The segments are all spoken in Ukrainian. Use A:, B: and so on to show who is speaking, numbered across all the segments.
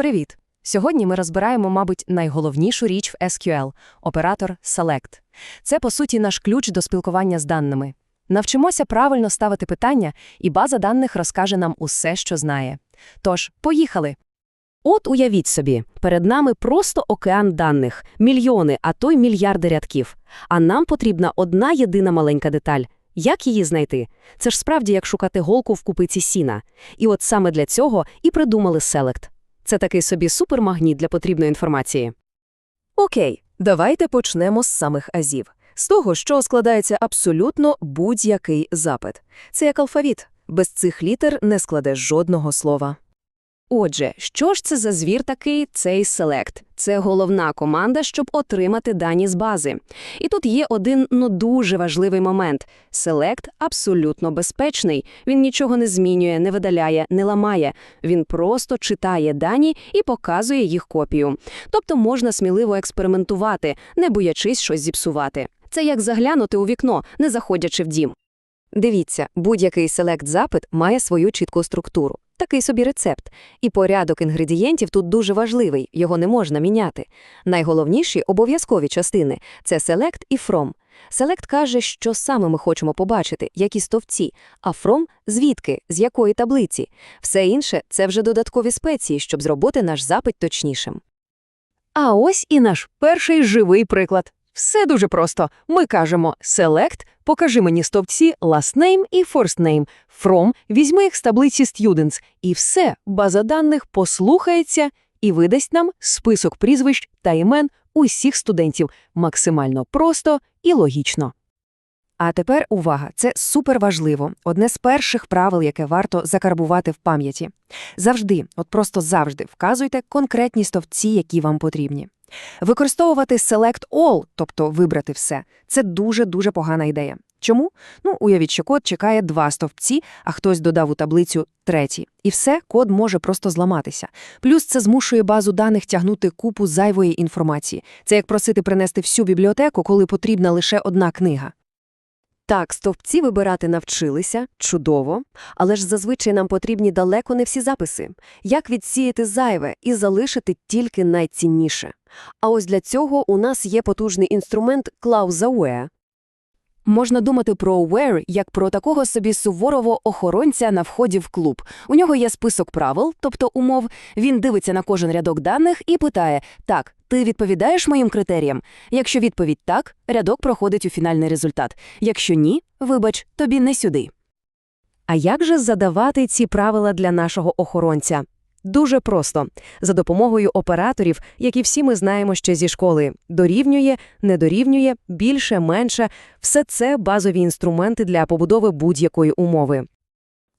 A: Привіт! Сьогодні ми розбираємо, мабуть, найголовнішу річ в SQL – оператор Select. Це, по суті, наш ключ до спілкування з даними. Навчимося правильно ставити питання, і база даних розкаже нам усе, що знає. Тож, поїхали!
B: От уявіть собі, перед нами просто океан даних, мільйони, а то й мільярди рядків. А нам потрібна одна єдина маленька деталь. Як її знайти? Це ж справді як шукати голку в купиці сіна. І от саме для цього і придумали Select. Це такий собі супермагніт для потрібної інформації.
A: Окей, давайте почнемо з самих азів. З того, що складається абсолютно будь-який запит. Це як алфавіт. Без цих літер не складе жодного слова.
B: Отже, що ж це за звір такий цей Select? Це головна команда, щоб отримати дані з бази. І тут є один, ну дуже важливий момент. Select абсолютно безпечний. Він нічого не змінює, не видаляє, не ламає. Він просто читає дані і показує їх копію. Тобто можна сміливо експериментувати, не боячись щось зіпсувати. Це як заглянути у вікно, не заходячи в дім.
A: Дивіться, будь-який селект-запит має свою чітку структуру. Такий собі рецепт. І порядок інгредієнтів тут дуже важливий, його не можна міняти. Найголовніші обов'язкові частини – це select і from. Select каже, що саме ми хочемо побачити, які стовпці, а from – звідки, з якої таблиці. Все інше – це вже додаткові спеції, щоб зробити наш запит точнішим.
C: А ось і наш перший живий приклад. Все дуже просто. Ми кажемо «select», покажи мені стовпці last name і first name, from, візьми їх з таблиці students, і все, база даних послухається і видасть нам список прізвищ та імен усіх студентів. Максимально просто і логічно.
A: А тепер увага, це суперважливо. Одне з перших правил, яке варто закарбувати в пам'яті. Завжди, от просто завжди вказуйте конкретні стовпці, які вам потрібні. Використовувати Select All, тобто вибрати все, це дуже-дуже погана ідея. Чому? Ну, уявіть, що код чекає два стовпці, а хтось додав у таблицю третій. І все, код може просто зламатися. Плюс це змушує базу даних тягнути купу зайвої інформації. Це як просити принести всю бібліотеку, коли потрібна лише одна книга. Так, стовпці вибирати навчилися, чудово, але ж зазвичай нам потрібні далеко не всі записи. Як відсіяти зайве і залишити тільки найцінніше? А ось для цього у нас є потужний інструмент клауза where. Можна думати про where як про такого собі суворого охоронця на вході в клуб. У нього є список правил, тобто умов. Він дивиться на кожен рядок даних і питає: так, ти відповідаєш моїм критеріям? Якщо відповідь так, рядок проходить у фінальний результат. Якщо ні, вибач, тобі не сюди. А як же задавати ці правила для нашого охоронця? Дуже просто. За допомогою операторів, які всі ми знаємо ще зі школи. Дорівнює, не дорівнює, більше, менше – все це базові інструменти для побудови будь-якої умови.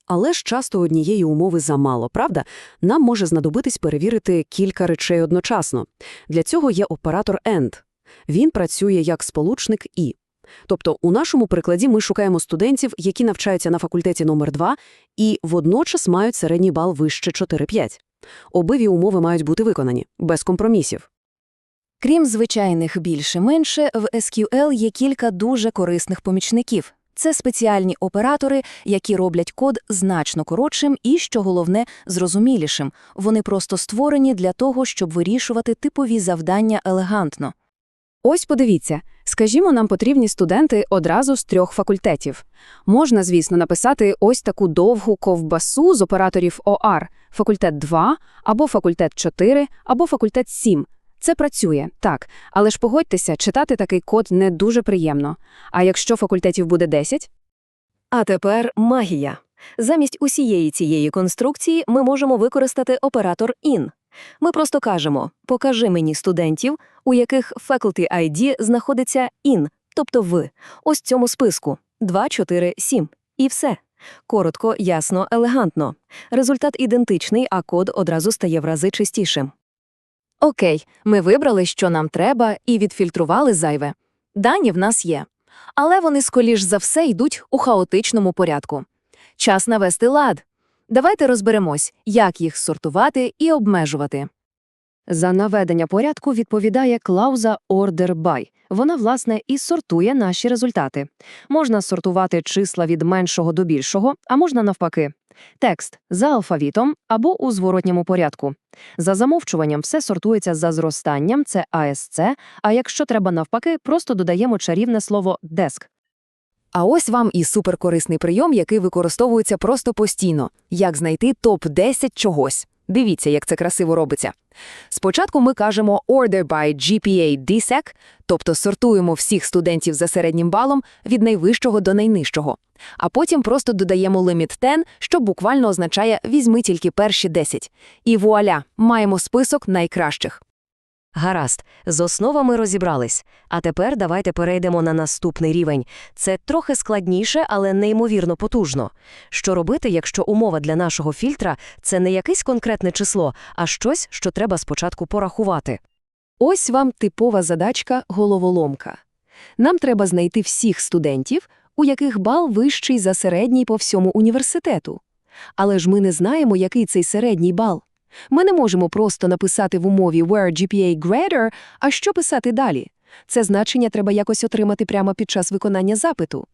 B: Але ж часто однієї умови замало, правда? Нам може знадобитись перевірити кілька речей одночасно. Для цього є оператор AND. Він працює як сполучник «і». Тобто у нашому прикладі ми шукаємо студентів, які навчаються на факультеті номер 2 і водночас мають середній бал вище 4-5. Обидві умови мають бути виконані, без компромісів.
A: Крім звичайних більше-менше, в SQL є кілька дуже корисних помічників. Це спеціальні оператори, які роблять код значно коротшим і, що головне, зрозумілішим. Вони просто створені для того, щоб вирішувати типові завдання елегантно.
D: Ось подивіться, скажімо, нам потрібні студенти одразу з трьох факультетів. Можна, звісно, написати ось таку довгу ковбасу з операторів OR – факультет 2, або факультет 4, або факультет 7. Це працює, так, але ж погодьтеся, читати такий код не дуже приємно. А якщо факультетів буде 10?
A: А тепер магія. Замість усієї цієї конструкції ми можемо використати оператор IN. Ми просто кажемо «покажи мені студентів, у яких faculty ID знаходиться IN, тобто в, ось цьому списку 2, 4, 7. І все. Коротко, ясно, елегантно. Результат ідентичний, а код одразу стає в рази чистішим. Окей, ми вибрали, що нам треба, і відфільтрували зайве. Дані в нас є. Але вони, скоріш за все, йдуть у хаотичному порядку. Час навести лад. Давайте розберемось, як їх сортувати і обмежувати. За наведення порядку відповідає клауза Order by. Вона, власне, і сортує наші результати. Можна сортувати числа від меншого до більшого, а можна навпаки. Текст за алфавітом або у зворотньому порядку. За замовчуванням все сортується за зростанням, це АСЦ, а якщо треба навпаки, просто додаємо чарівне слово «desk».
C: А ось вам і суперкорисний прийом, який використовується просто постійно. Як знайти топ-10 чогось. Дивіться, як це красиво робиться. Спочатку ми кажемо «order by GPA DSEC», тобто сортуємо всіх студентів за середнім балом від найвищого до найнижчого. А потім просто додаємо limit 10, що буквально означає «візьми тільки перші 10». І вуаля, маємо список найкращих.
B: Гаразд, з основами розібрались. А тепер давайте перейдемо на наступний рівень. Це трохи складніше, але неймовірно потужно. Що робити, якщо умова для нашого фільтра – це не якесь конкретне число, а щось, що треба спочатку порахувати?
A: Ось вам типова задачка головоломка. Нам треба знайти всіх студентів, у яких бал вищий за середній по всьому університету. Але ж ми не знаємо, який цей середній бал. Ми не можемо просто написати в умові where GPA greater, а що писати далі? Це значення треба якось отримати прямо під час виконання запиту.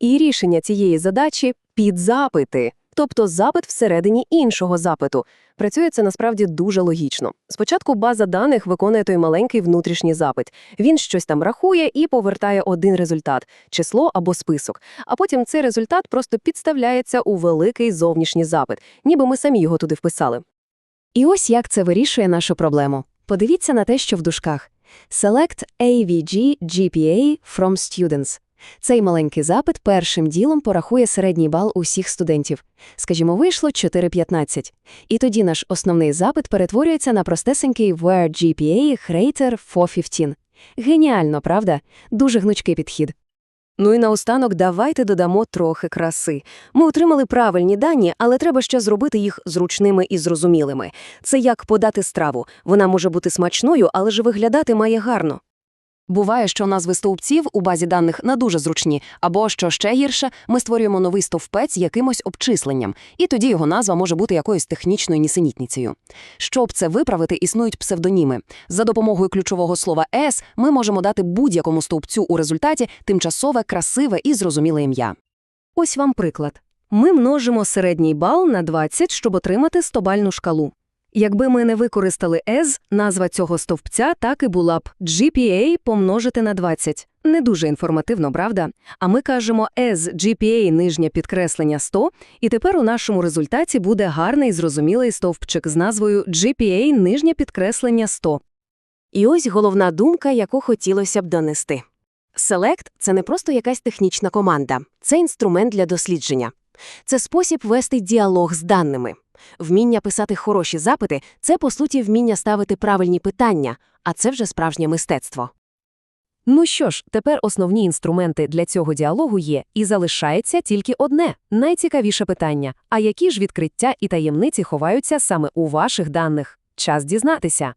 E: І рішення цієї задачі – підзапити, тобто запит всередині іншого запиту. Працює це насправді дуже логічно. Спочатку база даних виконує той маленький внутрішній запит. Він щось там рахує і повертає один результат – число або список. А потім цей результат просто підставляється у великий зовнішній запит, ніби ми самі його туди вписали.
C: І ось як це вирішує нашу проблему. Подивіться на те, що в дужках. Select AVG GPA from students. Цей маленький запит першим ділом порахує середній бал усіх студентів. Скажімо, вийшло 4,15. І тоді наш основний запит перетворюється на простесенький where GPA greater 415. Геніально, правда? Дуже гнучкий підхід.
E: Ну і наостанок давайте додамо трохи краси. Ми отримали правильні дані, але треба ще зробити їх зручними і зрозумілими. Це як подати страву. Вона може бути смачною, але ж виглядати має гарно.
B: Буває, що назви стовпців у базі даних не дуже зручні, або, що ще гірше, ми створюємо новий стовпець якимось обчисленням, і тоді його назва може бути якоюсь технічною нісенітницею. Щоб це виправити, існують псевдоніми. За допомогою ключового слова «с» ми можемо дати будь-якому стовпцю у результаті тимчасове, красиве і зрозуміле ім'я.
E: Ось вам приклад. Ми множимо середній бал на 20, щоб отримати 100-бальну шкалу. Якби ми не використали as, назва цього стовпця так і була б GPA помножити на 20. Не дуже інформативно, правда? А ми кажемо as GPA нижнє підкреслення 100, і тепер у нашому результаті буде гарний зрозумілий стовпчик з назвою GPA нижнє підкреслення 100. І ось головна думка, яку хотілося б донести. Select – це не просто якась технічна команда, це інструмент для дослідження. Це спосіб вести діалог з даними. Вміння писати хороші запити – це, по суті, вміння ставити правильні питання, а це вже справжнє мистецтво.
B: Ну що ж, тепер основні інструменти для цього діалогу є, і залишається тільки одне – найцікавіше питання. А які ж відкриття і таємниці ховаються саме у ваших даних? Час дізнатися.